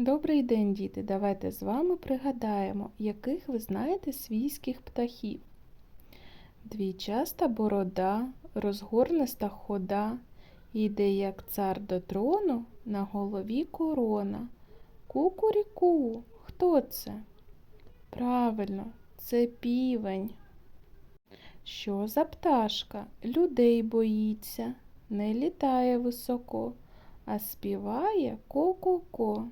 Добрий день, діти! Давайте з вами пригадаємо, яких ви знаєте свійських птахів. Двійчаста борода, розгорниста хода, іде як цар до трону, на голові корона. Кукуріку, хто це? Правильно, це півень. Що за пташка? Людей боїться, не літає високо, а співає ко-ко-ко.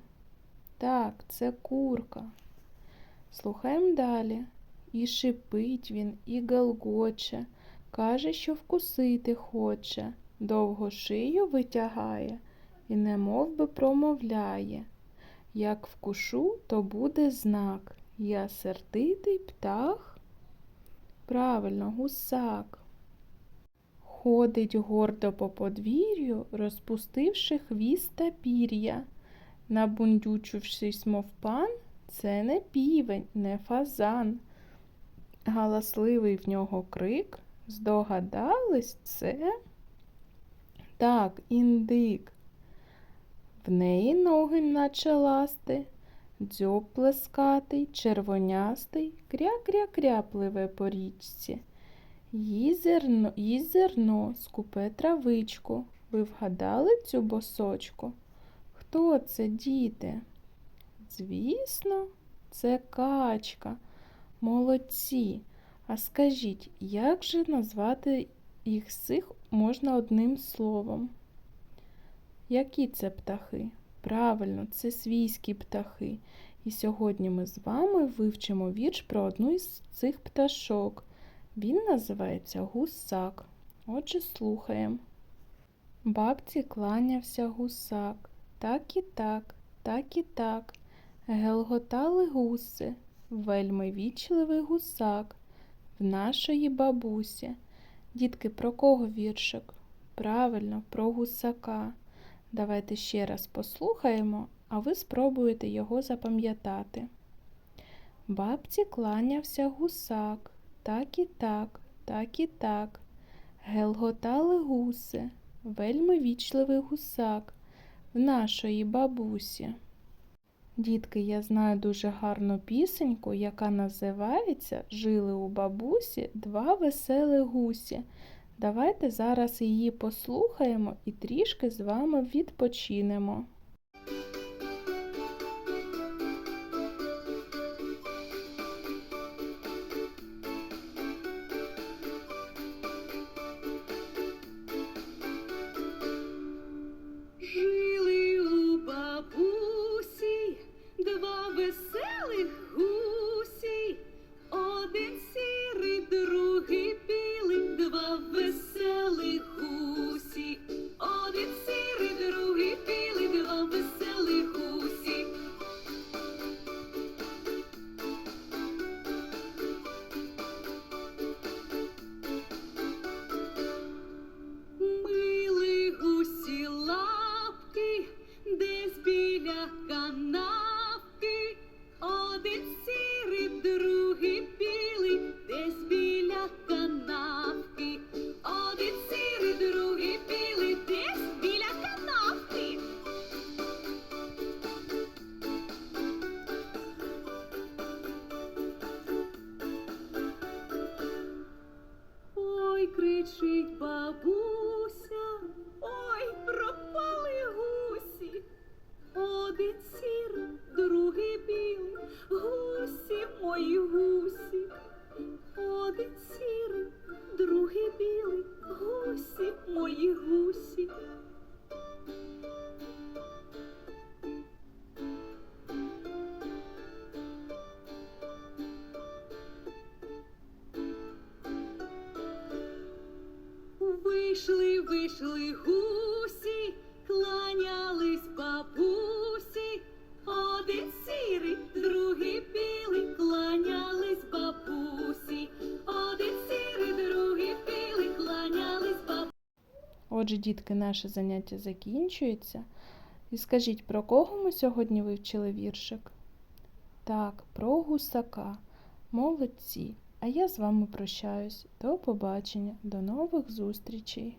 Так, це курка. Слухаємо далі. І шипить він, і галгоче, каже, що вкусити хоче, довго шию витягає і немов би промовляє. Як вкушу, то буде знак. Я сердитий птах. Правильно, гусак. Ходить гордо по подвір'ю, розпустивши хвіст та пір'я. Набундючившись, мов пан, це не півень, не фазан. Галасливий в нього крик. Здогадались це? Так, індик. В неї ноги наче ласти, дзьоб плескатий, червонястий, кря-кря-кря пливе по річці. Їй зерно, їй зерно, скупе травичку. Ви вгадали цю босочку? Хто це, діти? Звісно, це качка. Молодці. А скажіть, як же назвати їх всіх можна одним словом? Які це птахи? Правильно, це свійські птахи. І сьогодні ми з вами вивчимо вірш про одну із цих пташок. Він називається гусак. Отже, слухаємо. Бабці кланявся гусак. Так і так, так і так. Гелготали гуси, вельми вічливий гусак в нашої бабусі. Дітки, про кого віршик? Правильно, про гусака. Давайте ще раз послухаємо, а ви спробуєте його запам'ятати. Бабці кланявся гусак, так і так, так і так. Гелготали гуси, вельми вічливий гусак нашої бабусі. Дітки, я знаю дуже гарну пісеньку, яка називається Жили у бабусі два веселі гусі. Давайте зараз її послухаємо і трішки з вами відпочинемо. Бабуся, ой, пропали гусі. Один сірий, другий білий, гусі мої гусі. Один сірий, другий білий, гусі мої гусі. Вийшли гусі, кланялись бабусі, один сірий, другий білий, кланялись бабусі, один сірий, другий білий, кланялись бабусі. Отже, дітки, наше заняття закінчується. І скажіть, про кого ми сьогодні вивчили віршик? Так, про гусака. Молодці. А я з вами прощаюсь. До побачення, до нових зустрічей.